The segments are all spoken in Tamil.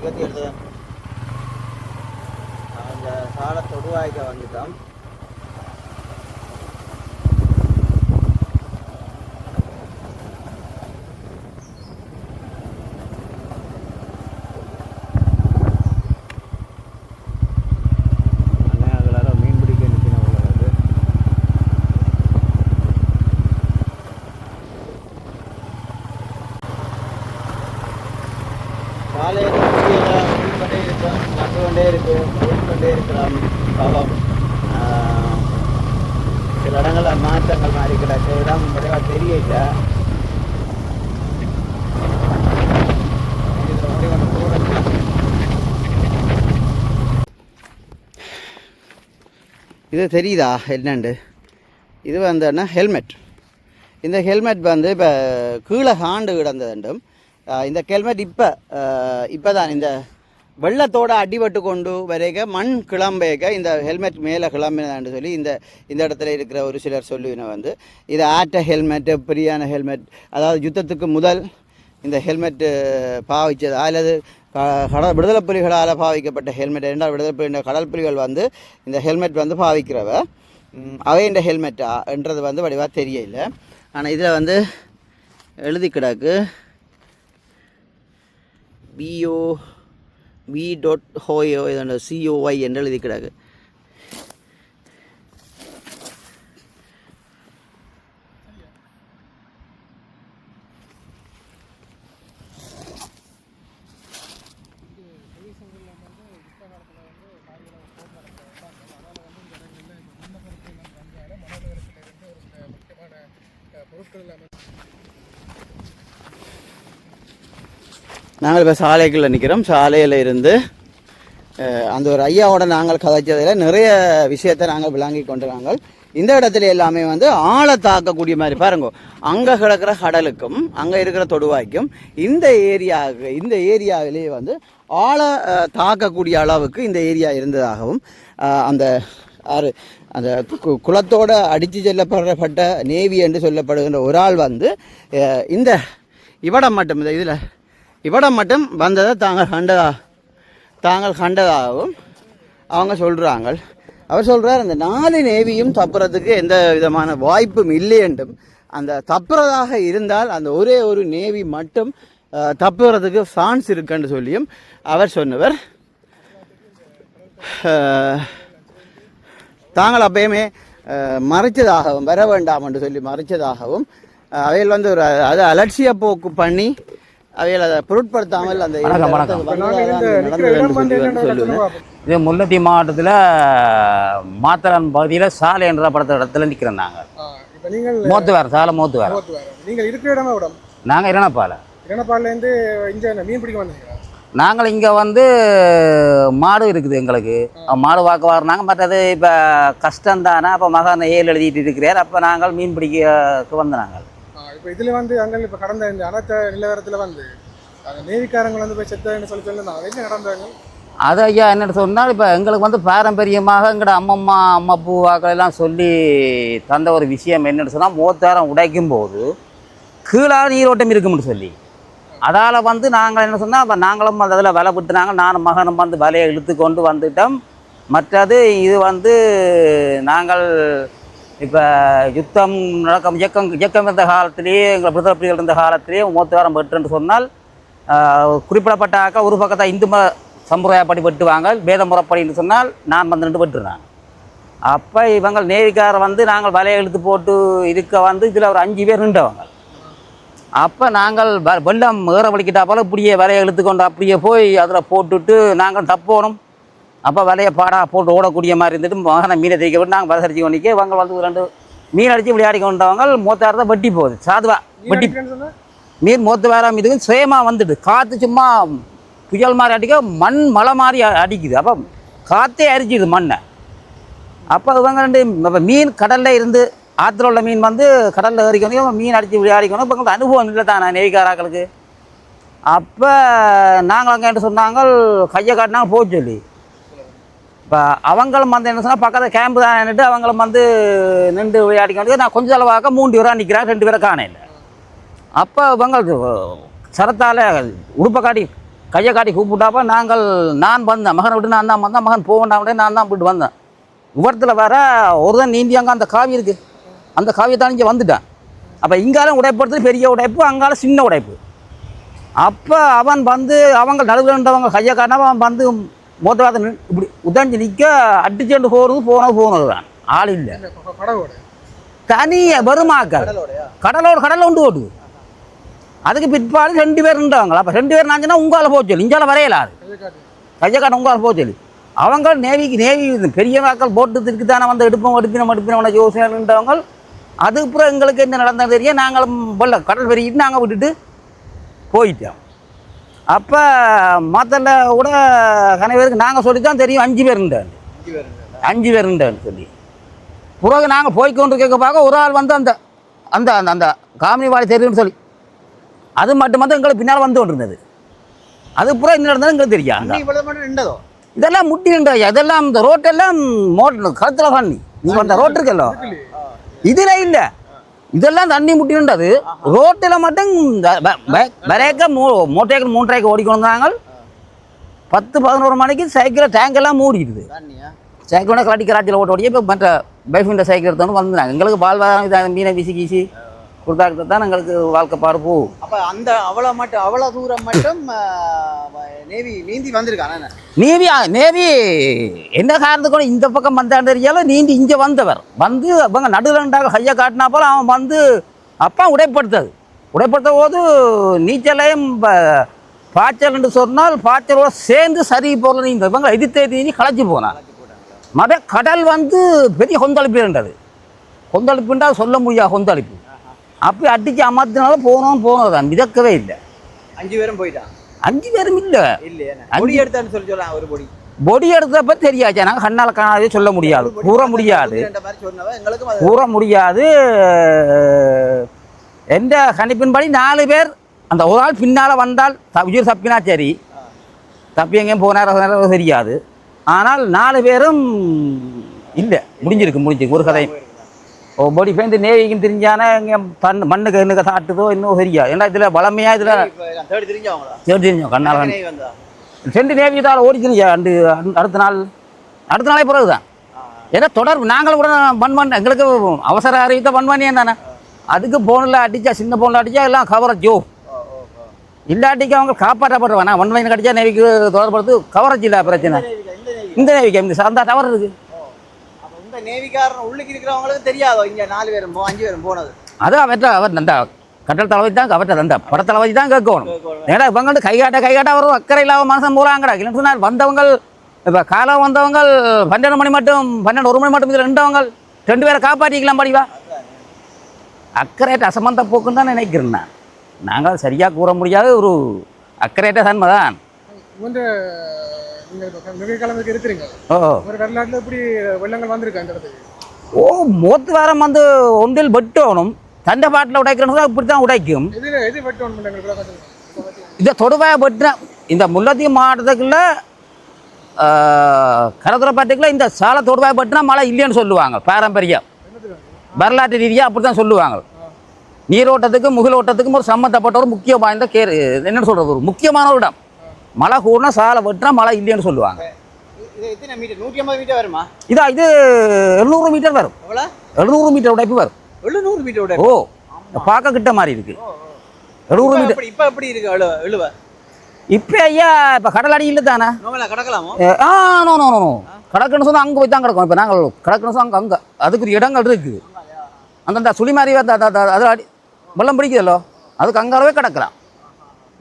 இருபத்தி எட்டு அந்த சாலை தொடுவாய்க்க வந்துட்டோம் அண்ணா அதில் மீன் பிடிக்க நிற்கணும் உள்ளது காலையில் கொண்டே இருக்கோம் நட்டு கொண்டே இருக்கும் கொண்டே இருக்கலாம் பாவம் ஆஹ், சில இடங்களில் மாற்றங்கள் மாறி கிடக்கு. இடம் விரைவாக தெரியல இது. தெரியுதா என்னண்டு? இது வந்து என்ன? ஹெல்மெட். இந்த ஹெல்மெட் வந்து இப்போ கீழே ஆண்டு கிடந்ததுண்டும் இந்த ஹெல்மெட் இப்போ இப்போ தான் இந்த வெள்ளத்தோட அடிபட்டு கொண்டு வரைக மண் கிளம்பேக்க இந்த ஹெல்மெட் மேலே கிளம்பினதான்னு சொல்லி இந்த இந்த இடத்துல இருக்கிற ஒரு சிலர் சொல்லுவின வந்து இது ஆட்ட ஹெல்மெட்டு பிரியான ஹெல்மெட் அதாவது யுத்தத்துக்கு முதல் இந்த ஹெல்மெட்டு பாவிச்சது அல்லது க- கடல் விடுதலை புலிகளால் பாவிக்கப்பட்ட ஹெல்மெட் என்றால் விடுதலை புலி கடல் புலிகள் வந்து இந்த ஹெல்மெட் வந்து பாவிக்கிறவ அவை இந்த ஹெல்மெட்டா என்றது வந்து வடிவாக தெரியல. ஆனால் இதில் வந்து எழுதி கிடக்கு பிஓ வி டாட் ஹோயோ இதோட சிஓஒய் என்று எழுதி கிடக்கு நாங்கள் இப்போ சாலைக்குள்ளே நிற்கிறோம் சாலையில் இருந்து அந்த ஒரு ஐயாவோட நாங்கள் கதைச்சதில் நிறைய விஷயத்தை நாங்கள் விளங்கி கொண்டு நாங்கள் இந்த இடத்துல எல்லாமே வந்து ஆழை தாக்கக்கூடிய மாதிரி பாருங்க. அங்கே கிடக்கிற கடலுக்கும் அங்கே இருக்கிற தொடுவாய்க்கும் இந்த ஏரியாவுக்கு இந்த ஏரியாவிலேயே வந்து ஆழ தாக்கக்கூடிய அளவுக்கு இந்த ஏரியா இருந்ததாகவும் அந்த ஆறு அந்த கு- குளத்தோட அடித்து செல்லப்படப்பட்ட நேவி என்று சொல்லப்படுகின்ற ஒரு ஆள் வந்து இந்த இவடம் மட்டும் இந்த இதில் இவடம் மட்டும் வந்ததை தாங்கள் கண்டதா தாங்கள் கண்டதாகவும் அவங்க சொல்கிறாங்க அவர் சொல்கிறார் அந்த நாலு நேவியும் தப்புறதுக்கு எந்த விதமான வாய்ப்பும் இல்லை என்றும் அந்த தப்புறதாக இருந்தால் அந்த ஒரே ஒரு நேவி மட்டும் தப்புறதுக்கு சான்ஸ் இருக்குன்னு சொல்லியும் அவர் சொன்னவர். தாங்கள் அப்பயுமே மறைச்சதாகவும் வர வேண்டாம் என்று சொல்லி மறைச்சதாகவும் அவையில் வந்து ஒரு அது அலட்சிய போக்கு பண்ணி அவைகள் அதை பொருட்படுத்தாமல் அந்த இது முல்லைத்தீ மாவட்டத்தில் மாத்தளன் பகுதியில் சாலை என்ற படத்த இடத்துல நிற்கிறோம் நாங்கள் இப்போ நீங்கள் மூத்து வேறு சாலை மூத்து வேறு போத்து வேற நீங்கள் இருக்கிற இடமா விடம்? நாங்கள் இரணப்பால. இரணப்பாலேருந்து இங்கே மீன் பிடிக்க வந்தீங்க நாங்கள் இங்கே வந்து மாடு இருக்குது எங்களுக்கு. மாடு பார்க்க வர்றாங்க மற்றது இப்போ கஷ்டம் தானே அப்போ மகன் ஏழு எழுதிட்டு இருக்கிறார் அப்போ நாங்கள் மீன் பிடிக்க வந்த நாங்கள். இப்போ இதில் வந்து அங்கே இப்போ கடந்த இந்த அனர்த்த நிலவரத்தில் வந்து அந்த நேவிக்காரங்க வந்து போய் செத்தன்னு சொல்லி சொல்லியிருந்தாங்க அது என்ன நடந்தாங்க அது ஐயா என்ன சொன்னால் இப்போ எங்களுக்கு வந்து பாரம்பரியமாக எங்களோட அம்மம்மா அம்மா பூவாக்கள் எல்லாம் சொல்லி தந்த ஒரு விஷயம் என்னென்னு சொன்னால் மூத்தாரம் உடைக்கும் போது கீழாக நீரோட்டம் இருக்கும்னு சொல்லி. அதால் வந்து நாங்கள் என்ன சொன்னால் இப்போ நாங்களும் அதில் வலை விட்டுனாங்க நானும் மகனும் வந்து வலையை இழுத்து கொண்டு வந்துட்டோம். மற்றது இது வந்து நாங்கள் இப்போ யுத்தம் நடக்கும் இயக்கம் இயக்கம் இருந்த காலத்திலேயே எங்கள் விடுதலை புலிகள் இருந்த காலத்திலேயே மூத்தவாரம் பெற்றுன்னு சொன்னால் குறிப்பிடப்பட்டாக்க குறிப்பிடப்பட்ட ஒரு பக்கத்தை இந்து மத சம்பிரதாயப்படி வெட்டுவாங்க வேத முறைப்படின்னு சொன்னால் நான் வந்து நின்று வெட்டுறேன் அப்போ இவங்க நேவிக்கார வந்து நாங்கள் வலையை இழுத்து போட்டு இருக்க வந்து இதில் ஒரு அஞ்சு பேர் நின்றவங்க. அப்போ நாங்கள் வெள்ளம் ஏற வலிக்கிட்டா போல இப்படியே வலையை இழுத்து கொண்டு அப்படியே போய் அதில் போட்டுட்டு நாங்கள் தப்போனோம். அப்போ வலையை பாடா போட்டு ஓடக்கூடிய மாதிரி இருந்துட்டு மகனை மீனை தேய்க்க விட்டு நாங்கள் வலை அடிச்சு கொண்டிக்க இவங்க வந்து ரெண்டு மீன் அடித்து விளையாடி கொண்டவங்க மூத்தாரத்தை வெட்டி போகுது. சாதுவா வெட்டி நீர் மூத்து வேற இதுக்கு சுயமாக வந்துட்டு காற்று சும்மா புயல் மாதிரி அடிக்க மண் மழை மாதிரி அடிக்குது. அப்போ காற்றே அரிச்சிது மண்ணை. அப்போ இவங்க ரெண்டு இப்ப மீன் கடலில் இருந்து ஆற்றுல உள்ள மீன் வந்து கடலில் ஏறிக்கணும் மீன் அடித்து விளையாடிக்கணும். இப்போ எங்களுக்கு அனுபவம் இல்லை தானே நெய்காராக்களுக்கு அப்போ நாங்கள் அங்கே என்ன சொன்னாங்க கையை காட்டினாங்க போக சொல்லி. இப்போ அவங்களும் வந்து என்ன சொன்னால் பக்கத்தில் கேம்பு தான் நின்றுட்டு அவங்களும் வந்து நின்று விளையாடிக்க நான் கொஞ்சம் அளவாக மூன்று பேராக நிற்கிறேன் ரெண்டு பேரை காணையில் அப்போ இவங்களுக்கு சரத்தால் உடுப்பை காட்டி கையை காட்டி கூப்பிட்டாப்ப நாங்கள் நான் வந்தேன். மகனை விட்டு நான் தான் வந்தேன். மகன் போவேண்டாம் நான் தான் போயிட்டு வந்தேன். இவரத்தில் ஒரு தான் நீந்தி அங்கே அந்த காவி இருக்குது அந்த காவியை தான் இங்கே வந்துட்டேன். அப்போ இங்காலும் உடைப்படுறது பெரிய உடைப்பு அங்கால சின்ன உடைப்பு. அப்போ அவன் வந்து அவங்க நடுவில் இருந்தவங்க கையை காட்டினா அவன் வந்து மோட்டர் இப்படி உதஞ்சு நிற்க அடிச்சுட்டு போகிறது போனது போனது தான். ஆள் இல்லை. தனிய வருமாக்கள் கடலோடையா? கடலோடு கடலில் உண்டு ஓடுது அதுக்கு பிற்பாடு ரெண்டு பேர் இருந்தாங்களா அப்போ ரெண்டு பேர் நாச்சுன்னா உங்கால போச்சு இஞ்சால வரையலாது கையை காட்டி கையக்காரன் உங்கால போச்சு அவங்க நேவிக்கு நேவி பெரிய மக்கள் போட்டு தானே வந்து எடுப்போம் எடுப்பினோம் எடுப்பினோம் யோசனைன்றவங்க அதுக்கப்புறம் எங்களுக்கு என்ன நடந்தது தெரியும் நாங்களும் வெள்ள கடல் பெருகிட்டு நாங்கள் விட்டுட்டு போயிட்டோம். அப்போ மற்றல கூட கன பேருக்கு நாங்கள் சொல்லி தான் தெரியும். அஞ்சு பேர் இருந்தாங்க அஞ்சு பேர் இருந்தான்னு சொல்லி. பிறகு நாங்கள் போய்க்கொண்டு கேட்க பார்க்க ஒரு ஆள் வந்து அந்த அந்த அந்த அந்த காமினி வாழை தெரியும்னு சொல்லி. அது மட்டும் வந்து எங்களுக்கு பின்னால் வந்து கொண்டிருந்தது. அது பூரா என்ன நடந்தது எங்களுக்கு தெரியாது. இதெல்லாம் முட்டி நின்ற இதெல்லாம் இந்த ரோட்டெல்லாம் மோட்டர் கழுத்தில் தண்ணி நீங்கள் அந்த ரோட்டு இருக்கല്ലോ இதில் இல்லை. இதெல்லாம் தண்ணி முட்டி நின்றது ரோட்டில் மட்டும் வரைக்க மூ மோட்டர் மூன்றரைக்கு ஓடிக்கொண்டு வந்தாங்க பத்து பதினோரு மணிக்கு சைக்கிள் டேங்கெல்லாம் தண்ணியா? சைக்கிளோட கலாட்டி கராட்டியில் ஓட்ட ஓடியே இப்போ மற்ற பைஃபிண்ட சைக்கிள் எடுத்தோன்னு வந்துனாங்க எங்களுக்கு இதை மீனை வீசி கீசி. கொடுத்தாக்கிட்ட தான் எங்களுக்கு வாழ்க்கை போகும் அப்ப அந்த அவ்வளவு மட்டும் அவ்வளவு தூரம் மட்டும் நேவி நீந்தி வந்திருக்கான நேவி நேவி என்ன காரணத்துக்கு இந்த பக்கம் வந்தான்னு தெரியல நீந்தி இங்கே வந்தவர். வந்து அவங்க நடுலண்டாக கையை காட்டினா போல அவன் வந்து அப்பா உடைப்படுத்தது. உடைப்படுத்த போது நீச்சலையும் பாய்ச்சல் என்று சொன்னால் பாய்ச்சலோட சேர்ந்து சரி போகிற நீந்த இவங்க எதிர்த்து நீ களைச்சி போனான். மத கடல் வந்து பெரிய கொந்தளிப்பு இருந்தது. கொந்தளிப்புன்றா சொல்ல முடியாது கொந்தளிப்பு. அப்படி அடித்து அமர்த்தினால போனோம் போனது தான் மிதக்கவே இல்லை. அஞ்சு பேரும் போயிட்டான் அஞ்சு பேரும் இல்லை. இல்லையா. பொடி எடுத்தான்னு சொல்லி சொல்லலாம் ஒரு பொடி. பொடி எடுத்தப்ப தெரியாது நாங்கள் கண்ணால் காணாதே சொல்ல முடியாது. கூற முடியாது. கூற முடியாது. எந்த கணிப்பின்படி நாலு பேர் அந்த ஒரு ஆள் பின்னால் வந்தால் உயிர் தப்பினா சரி. தப்பி எங்கேயும் போனாரோ தெரியாது. ஆனால் நாலு பேரும் இல்லை. முடிஞ்சிருக்கு முடிஞ்சிருக்கு. ஒரு கதை ஓ பொடி பேருந்து நேவிக்கும் தெரிஞ்சானே இங்கே தன் மண்ணுக்கு என்னக்கு சாட்டுதோ இன்னும் தெரியாது ஏன்னா இதில் வளமையாக இதில் தேடி தெரிஞ்சவங்களா தேடி தெரிஞ்சோம் கண்ணால் ரெண்டு நேவி தான் ஓடிச்சுங்க அண்டு அடுத்த நாள் அடுத்த நாளே பிறகு தான் ஏன்னா தொடர்பு நாங்களும் கூட பண் பண்ண எங்களுக்கு அவசர அறிவித்த பண் பண்ணியே தானே அதுக்கு ஃபோனில் அடித்தா சின்ன ஃபோனில் அடித்தா எல்லாம் கவரேஜ் ஜோ இல்லாட்டிக்கு அவங்க காப்பாற்றப்படுவானா ஒன் லைன் கடிச்சா நேவிக்கு தொடர்படுத்து கவரேஜ் இல்லை பிரச்சனை இந்த நேவி இந்த நேவிக்கு இந்த அந்த டவர் இருக்கு நேவிக்காரன் உள்ளுக்கு இருக்கிறவங்களுக்கு தெரியாதோ? இங்க நாலு பேரும் போ அஞ்சு பேரும் போனது. அது அவற்ற அவர் அந்த கட்டல் தளபதி தான் அவற்ற அந்த படத்தளபதி தான் கேட்கணும். ஏன்னா இவங்க வந்து கைகாட்ட கைகாட்ட வரும் அக்கறை இல்லாத மனுஷன் போகிறாங்கடா இல்லைன்னு சொன்னால் வந்தவங்க இப்போ காலம் வந்தவங்க பன்னெண்டு மணி மட்டும் பன்னெண்டு ஒரு மணி மட்டும் இதில் ரெண்டவங்க ரெண்டு பேரை காப்பாற்றிக்கலாம் படிவா. அக்கறையற்ற அசம்பந்த போக்குன்னு தான் நினைக்கிறேன் நான். நாங்கள் சரியாக கூற முடியாத ஒரு அக்கறையற்ற தன்மை தான். ஓ மூத்து வாரம் வந்து ஒன்றில் வெட்டணும் தண்டை பாட்டில் உடைக்கணும் இப்படி தான் உடைக்கும். இதை தொடுவாய வெட்டின இந்த முல்லத்தீவு மாவட்டத்துக்குள்ள கரதுரப்பாட்டுக்குள்ள இந்த சாலை தொடுவாய் வெட்டினா மழை இல்லைன்னு சொல்லுவாங்க பாரம்பரியம் வரலாற்று ரீதியாக அப்படி தான் சொல்லுவாங்க நீரோட்டத்துக்கும் முகிலோட்டத்துக்கும் ஒரு சம்மந்தப்பட்ட ஒரு முக்கிய வாய்ந்த கேர் என்ன சொல்கிறது ஒரு முக்கியமான ஒரு இடம். மழை கூடனா சாலை வெட்டினா மழை இல்லைன்னு சொல்லுவாங்க. இது இதா எழுநூறு மீட்டர் வரும். எழுநூறு மீட்டர் உடைப்பு வரும். எழுநூறு மீட்டர் ஓ பார்க்க கிட்ட மாதிரி இருக்கு. எழுநூறு மீட்டர். இப்ப எப்படி இருக்கு எழு எழுவ இப்போ ஐயா இப்போ கடல் அடியில் தானே? கடக்கலாமோ? ஆ நோ நோ நோ கடக்குன்னு சொன்னால் அங்கே போய் தான் கிடக்கும். இப்போ நாங்கள் கடக்குன்னு சொன்னால் அங்கே அங்கே. அதுக்கு இடங்கள் இருக்குது அந்தந்த சுழி மாதிரி அதில் அடி வெள்ளம் பிடிக்குதல்லோ? அதுக்கு அங்காலவே கிடக்கலாம்.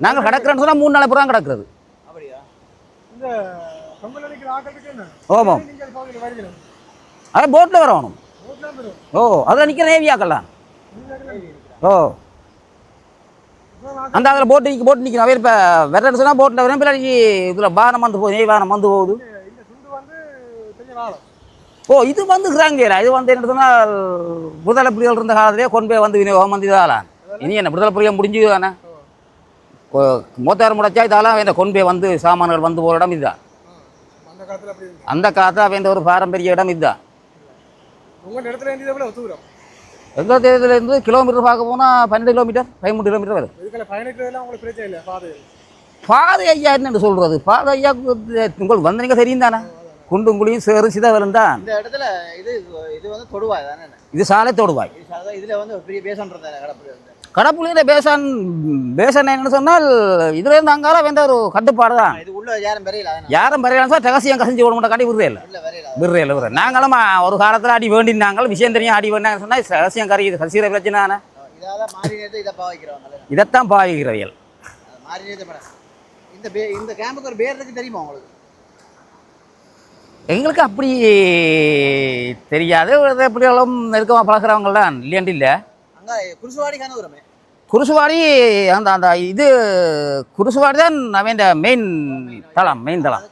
நாங்கள் கிடக்குறேன்னு சொன்னால் மூணு நாள் புறம் கிடக்குறது அப்படியா இந்த கம்பல் அடிக்கிற ஆட்டத்துக்கு என்ன ஓமாம் நீங்கள் பகுதியில் வருகிறோம் அது போட்டில் வரணும். வரும். ஓ அதில் நிற்கிற நேவியாக்கலாம் ஓ. அந்த அதில் போட்டு நிற்க போட்டு நிற்கணும் அவர் இப்போ வெறன்னு சொன்னால் போட்டில் வரேன் பின்னாடி இதில் வாகனம் வந்து போகுது நெய் வந்து போகுது. ஓ இது வந்து கிராங்கேரா? இது வந்து என்ன சொன்னால் விடுதலை புலிகள் இருந்த காலத்திலே கொண்டு போய் வந்து விநியோகம் வந்து இதாகலாம். இனி என்ன விடுதலை புலிகள் முடிஞ்சு தானே மூத்தாயிரம் முடைச்சா இதெல்லாம் என்ன கொண்டு போய் வந்து சாமான்கள் வந்து போகிற இடம் இதுதான். அந்த காலத்துல அவன் ஒரு பாரம்பரிய இடம் இதுதான். எங்கள் தேதியிலேருந்து கிலோமீட்டர் பார்க்க போனால் பன்னெண்டு கிலோமீட்டர் பதிமூணு கிலோமீட்டர் வருது. பாதை ஐயா என்னன்னு சொல்கிறது பாதை ஐயா உங்களுக்கு வந்தீங்க தெரியும் தானே? குண்டும் குழியும் சேறு சிதவலும் தான் இந்த இடத்துல இது இது வந்து தொடுவாய் தானே இது சாலை தொடுவாய். இதுல வந்து பெரிய பேசன்றது கடப்புல வந்து. கடப்புள்ளியில் பேசான் பேசன் என்னன்னு சொன்னால் இதுலேருந்து அங்கால வேண்ட ஒரு கட்டுப்பாடு தான். இது உள்ள யாரும் பெரியல யாரும் பரையாலும் சார் ரகசியம் கசிஞ்சு விட மாட்டா காட்டி விடுறே இல்லை விடுறே இல்லை விடுறேன். நாங்களும் ஒரு காலத்தில் அடி வேண்டினாங்க விஷயம் தெரியும் அடி வேண்டாங்க சொன்னால் ரகசியம் கறி இது கசிகிற பிரச்சனை தானே. இதால இதைத்தான் மேடம் இந்த இந்த கேம்புக்கு ஒரு பேர் இருக்கு தெரியுமா உங்களுக்கு? எங்களுக்கு அப்படி தெரியாது. ஒரு எப்படி எல்லாம் நெருக்கமாக பழகிறவங்க தான் இல்லையாண்டு இல்லை. குருசுவாடி அந்த அந்த இது குருசுவாடி தான் அவன் மெயின் தளம் மெயின் தளம்.